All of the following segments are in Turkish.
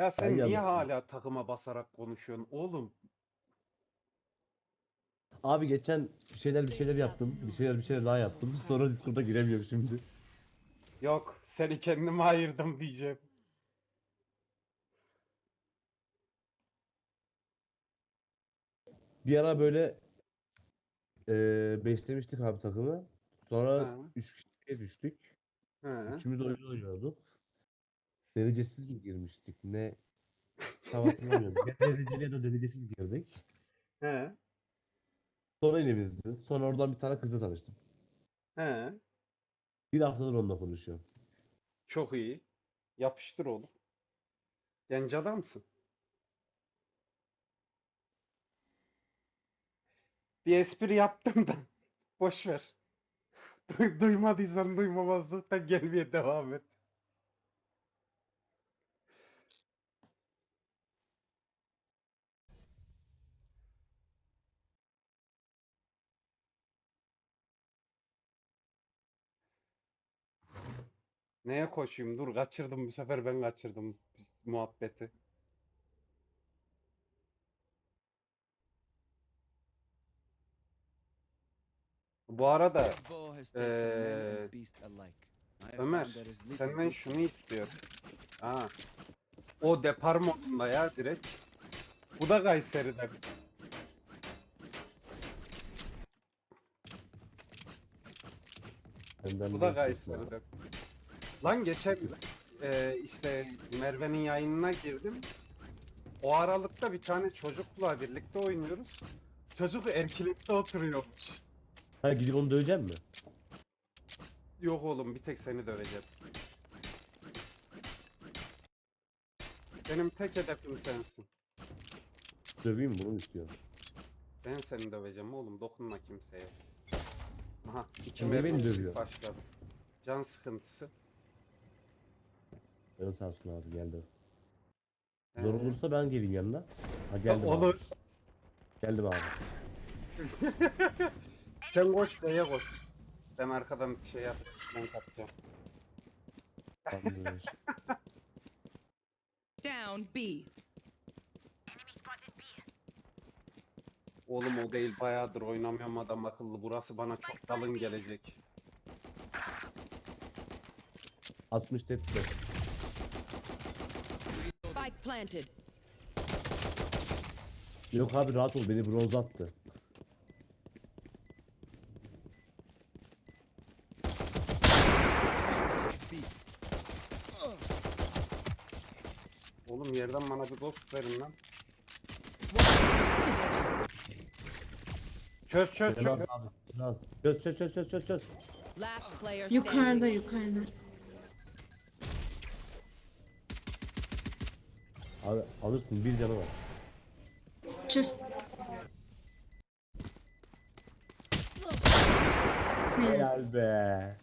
Ya sen Ben niye hala takıma basarak konuşuyorsun oğlum? Abi geçen bir şeyler bir şeyler yaptım. Bir şeyler bir şeyler daha yaptım. Sonra Discord'a giremiyorum şimdi. Yok seni kendime ayırdım diyeceğim. Bir ara böyle eee beşlemiştik abi takımı. Sonra Ha. 3 kişiye düştük. He. Üçümüz oyun oynuyorduk. Derecesiz mi girmiştik? Ne? Tam hatırlamıyorum. Ya dereceli ya da derecesiz girdik. He. Sonra elimizdi. Sonra oradan bir tane kızla tanıştım. He. Bir haftadır onunla konuşuyorum. Çok iyi. Yapıştır oğlum. Genç adamsın. Bir espri yaptım da. Boş ver. Duy- Duymadıysan duymamazlıktan gelmeye devam et. Neye koşayım? Dur kaçırdım bu sefer ben kaçırdım muhabbeti. Bu arada eee, Ömer senden şunu istiyorum. Ha. O depar modunda ya direkt. Bu da Kayseri'den. Benden Bu da. Kayseri'den. Lan geçen eee, işte Merve'nin yayınına girdim. O aralıkta bir tane çocukla birlikte oynuyoruz. Çocuk erkilikte oturuyormuş. Ha gidip onu dövecek mi? Yok oğlum bir tek seni döveceğim. Benim tek hedefim sensin. Döveyim mi? Bunu mu? Ben seni döveceğim oğlum dokunma kimseye. Aha iki Niye beni mermi dövüyor? başladı. Can sıkıntısı. Canı sağ olsun abi geldi. Ee, Zor olursa ben geleyim yanına. Ha geldim abi. Olur. Geldim abi. Sen koş B'ye koş. Ben arkadan şey yap. Ben kapacağım. Tamamdır. Down B. Oğlum o değil bayağıdır oynamıyorum adam akıllı. Burası bana çok dalın gelecek. 60 tepki. Planted. Yok abi rahat ol beni bronz attı. Oğlum yerden bana bir ghost verin lan. Çöz çöz çöz. Biraz. Biraz. Çöz çöz çöz çöz çöz çöz. Last player Yukarıda yukarıda. Abi alırsın bir canı var. Çöz. Helal. Be.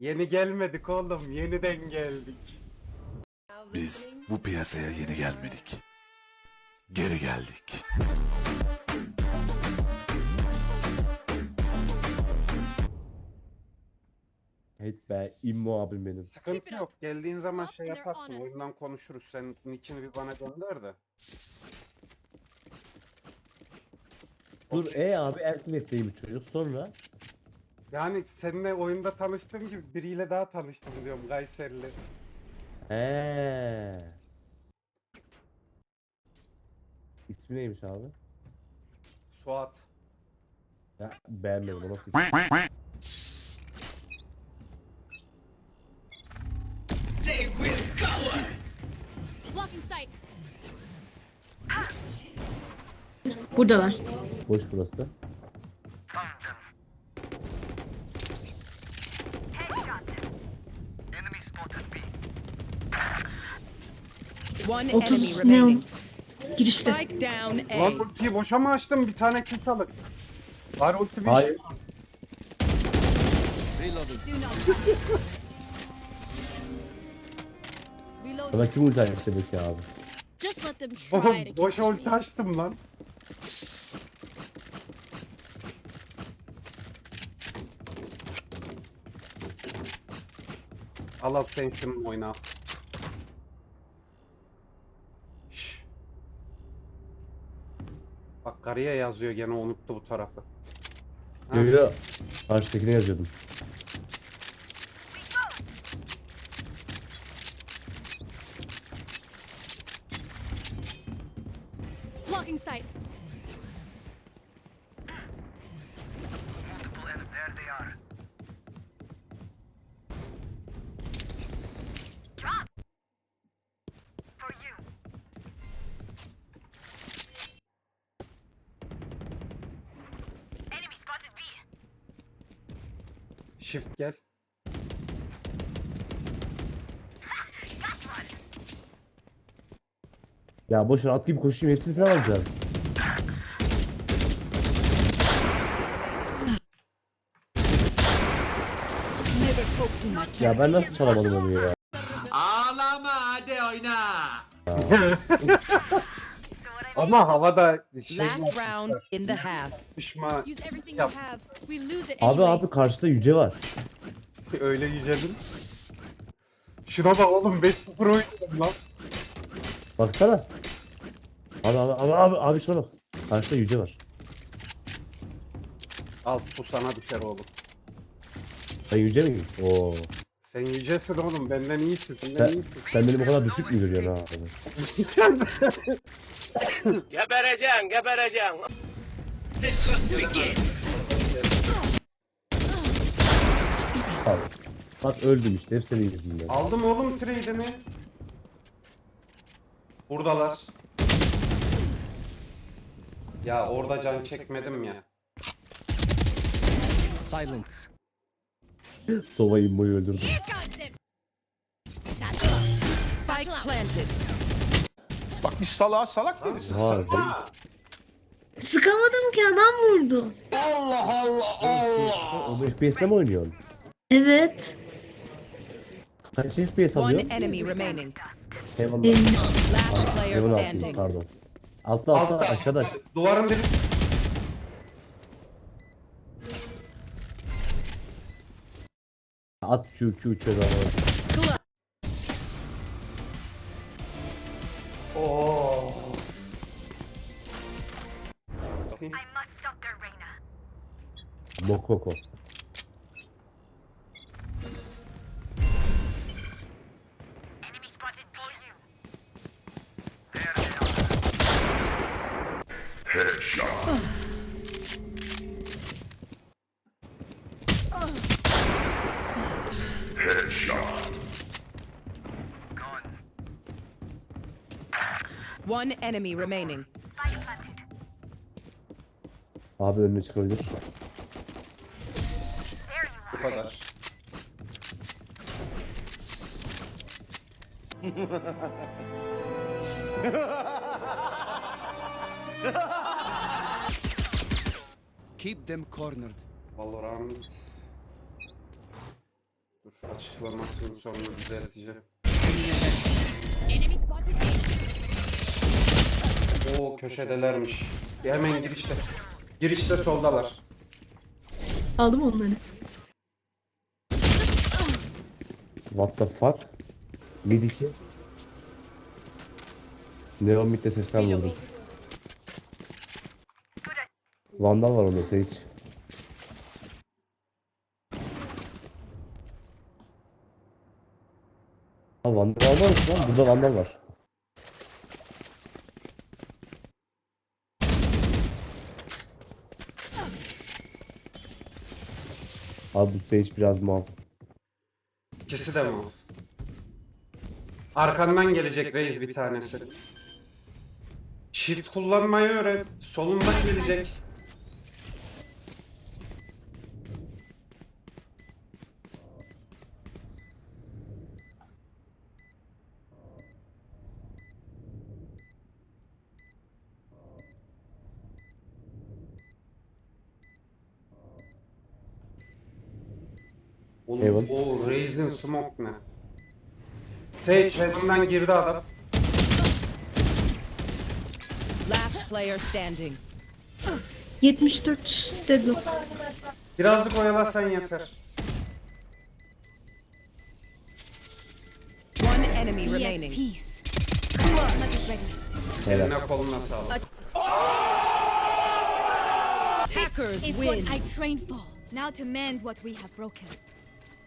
Yeni gelmedik oğlum. Yeniden geldik. Biz bu piyasaya yeni gelmedik. Geri geldik. Evet be immo abim benim. Sıkıntı yok. Geldiğin zaman şey yaparsın. Oyundan konuşuruz. Sen nickini bir bana gönder de. Dur e abi Eltimet'teymiş çocuk sonra. Yani seninle oyunda tanıştığım gibi biriyle daha tanıştım diyorum Kayserili. He. İsmi neymiş abi? Suat. Ya beğenmedim o nasıl Buradalar. Boş burası. One 30 enemy neon. remaining. Girişte. Spike down Lan A. ultiyi boşa mı açtım? Bir tane kill alın. Var ulti bir Hayır. şey. Do not. Reload. Sana kim ulti açtı peki abi? Just let them try Oğlum boşa catch ulti açtım lan. Al al sen şunu oyna. Şş. Bak karıya yazıyor gene unuttu bu tarafı. Ha, yo. Karşıdakine yazıyordum. Blocking sight. Shift gel. Ya boş ver at gibi koşayım hepsini sen alacaksın. Ya ben nasıl çalamadım onu ya? Ama havada şey Last round in the half. düşma Use everything Yap. you have. We lose it Abi anyway. abi karşıda yüce var. öyle yücelim. Şuna bak oğlum 5-0 oynuyorum lan. Baksana. Abi abi abi abi, abi şuna bak. Karşıda yüce var. Al bu sana düşer oğlum. Ben yüce miyim? Oo. Sen yücesin oğlum benden iyisin. Benden Sen, iyisin. sen benim o kadar düşük mü görüyorsun abi? Gebereceksin, gebereceksin. Bak. Bak öldüm işte hep senin yüzünden. Aldım oğlum trade'imi. Buradalar. Ya orada can çekmedim ya. Sovayı boyu öldürdüm. Got them. Satchel out. Spike planted. Bak biz salağa salak deriz. Ha, Sıkamadım ki adam vurdu. o FPS'te mi oynuyorsun? Evet. Kaç FPS One alıyor? enemy remaining. Heaven Elli. Last player Heaven altıyım standing. pardon. Altta altta Altta. aşağıda aşağıda. Duvarın dibi. At şu şu çöz. Kula- Mokoko. One enemy remaining. Abi önüne çıkabilir. Bu kadar. Keep them cornered. Valorant. Dur açıklamasını sonra düzelteceğim. Oo köşedelermiş. Hemen girişte. Girişte soldalar. Aldım onları. What the fuck? Mid 2. Neon mid'de 80 vurdum. Vandal var onda Sage. Ha Vandal var mı lan? Burada Vandal var. Abi bu Sage biraz mal. İkisi de mi? Arkandan gelecek reis bir tanesi. Shift kullanmayı öğren. Solundan gelecek. Oğlum Heaven. o Raze'in smoke ne? Sage Heaven'dan girdi adam. Last player standing. 74 deadlock. Birazcık oyalasan yeter. enemy Be at remaining. peace. Ultimate is ready. Helal. Eline koluna sağlık. Attackers It's what win. I trained for. Now to mend what we have broken.